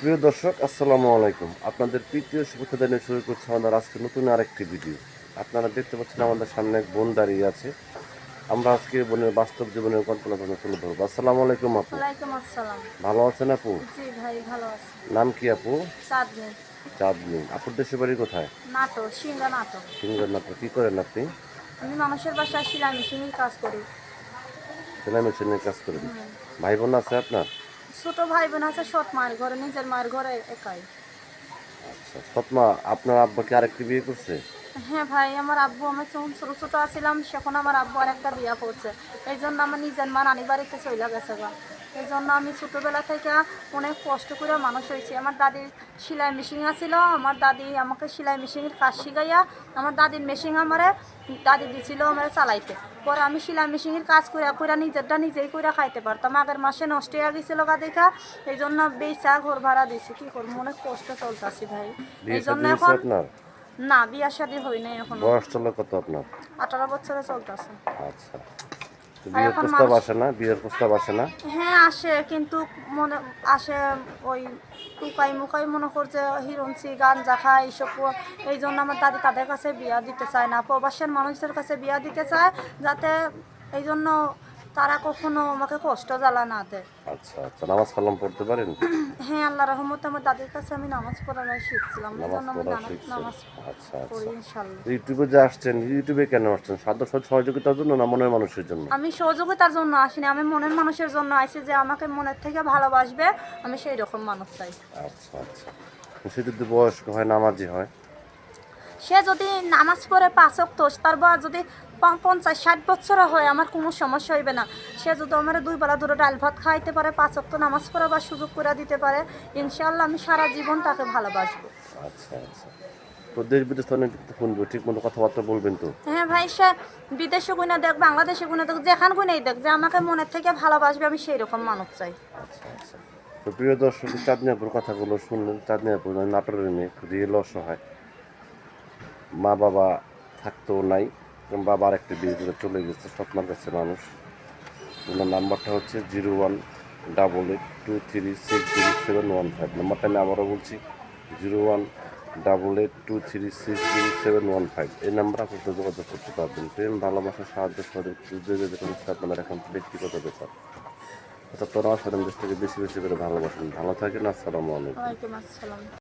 প্রিয় দর্শক আসসালামু আলাইকুম। আপনাদের তৃতীয় শুভেচ্ছা জানিয়ে শুরু করছে আমাদের আজকে নতুন আরেকটি ভিডিও আপনারা দেখতে পাচ্ছেন আমাদের সামনে এক বোন দাঁড়িয়ে আছে। আমরা আজকে বোনের বাস্তব জীবনের কল্পনা তুলে ধরবো। আসসালামু আলাইকুম আপু। ভালো আছেন আপু? নাম কি আপু? চাঁদনি। আপুর দেশের বাড়ি কোথায়? সিঙ্গার নাটক কি করেন আপনি? আমি মানুষের বাসায় সেলাই মেশিনের কাজ করি। সেলাই মেশিনের কাজ করেন। ভাই বোন আছে আপনার? ছোট ভাই বোন আছে সৎ মায়ের ঘরে নিজের মার ঘরে একাই। আচ্ছা ফতমা আপনার আব্বাকে আরেকটি বিয়ে করছে? হ্যাঁ ভাই আমার আব্বু আমি যখন ছোট ছোট আছিলাম সেখন আমার আব্বু আর একটা বিয়া করছে। এই জন্য আমার নিজের মা নানি বাড়িতে চলে গেছে গা। এই জন্য আমি ছোটোবেলা থেকে অনেক কষ্ট করে মানুষ হয়েছি। আমার দাদির সেলাই মেশিন আছিল আমার দাদি আমাকে সেলাই মেশিনের কাজ শিখাইয়া আমার দাদির মেশিন আমারে দাদি দিছিল আমার চালাইতে। পরে আমি সেলাই মেশিনের কাজ করে করে নিজেরটা নিজেই করে খাইতে পারতাম। আগের মাসে নষ্ট হয়ে গেছিল গা দেখা এই জন্য বেচা ঘর ভাড়া দিছি। কি করব? অনেক কষ্ট চলতেছি ভাই। এই জন্য এখন না বিয়া শাদী হই নাই এখন। বয়স চলো কত আপনার? আঠারো বছরে চলতেছে। আচ্ছা। বিয়ের প্রস্তাব আসে না বিয়ের প্রস্তাব আসে না? হ্যাঁ আসে কিন্তু মনে আসে ওই টুকাই মুকাই মনে করছে হিরঞ্চি গাঞ্জা খায় এইসব এই জন্য আমার দাদি তাদের কাছে বিয়া দিতে চায় না। প্রবাসের মানুষদের কাছে বিয়া দিতে চায় যাতে এই জন্য তারা কখনো আমাকে কষ্ট জ্বালা না দেয়। আচ্ছা আচ্ছা নামাজ কালাম পড়তে পারেন? হ্যাঁ আল্লাহ রহমতে আমার দাদির কাছে আমি নামাজ পড়ানো শিখছিলাম। নামাজ পড়া নামাজ- শিখছেন। নামাজ আচ্ছা আচ্ছা। ইনশাল্লাহ ইউটিউবে যে আসছেন ইউটিউবে কেন আসছেন? সাধ্য সহযোগিতার জন্য না মনের মানুষের জন্য? আমি সহযোগিতার জন্য আসিনি আমি মনের মানুষের জন্য আসি যে আমাকে মনের থেকে ভালোবাসবে আমি সেই রকম মানুষ চাই। আচ্ছা আচ্ছা। সে যদি বয়স্ক হয় নামাজি হয়? সে যদি নামাজ পড়ে পাঁচক তোষ তার বয়স যদি পঞ্চাশ ষাট বছর হয় আমার কোনো সমস্যা হইবে না। সে যদি আমার দুই বেলা ধরে ডাল ভাত খাইতে পারে পাঁচক তো নামাজ পড়াবার সুযোগ করে দিতে পারে ইনশাল্লাহ আমি সারা জীবন তাকে ভালোবাসবো। আচ্ছা আচ্ছা। তো দেশ বিদেশ শুনব ঠিক মতো কথাবার্তা বলবেন তো? হ্যাঁ ভাই সে বিদেশে দেখ বাংলাদেশে দেখ যেখান দেখ যে আমাকে মনের থেকে ভালোবাসবে আমি সেই রকম মানুষ চাই। আচ্ছা আচ্ছা। তো প্রিয় দর্শক চাঁদনিয়াপুর কথাগুলো শুনলেন চাঁদনিয়াপুর নাটোরের মেয়ে রিয়েল অসহায়। মা বাবা থাকতেও নাই এবং বাবা আরেকটি বিয়ে চলে গেছে, স্বপ্নার কাছে মানুষ। ওনার নাম্বারটা হচ্ছে zero one double eight two three six zero seven one five. Number আমি আবারও বলছি, zero one double eight two three six zero seven one five. এই নাম্বার আপনি যোগাযোগ করতে পারবেন। প্রেম, ভালোবাসা, সাহায্য সহযোগিতা আপনার এখন ব্যক্তিগত ব্যাপার। অর্থাৎ তোরা আসলে দেশ থেকে বেশি বেশি করে ভালোবাসেন। ভালো থাকেন, আসসালামু আলাইকুম।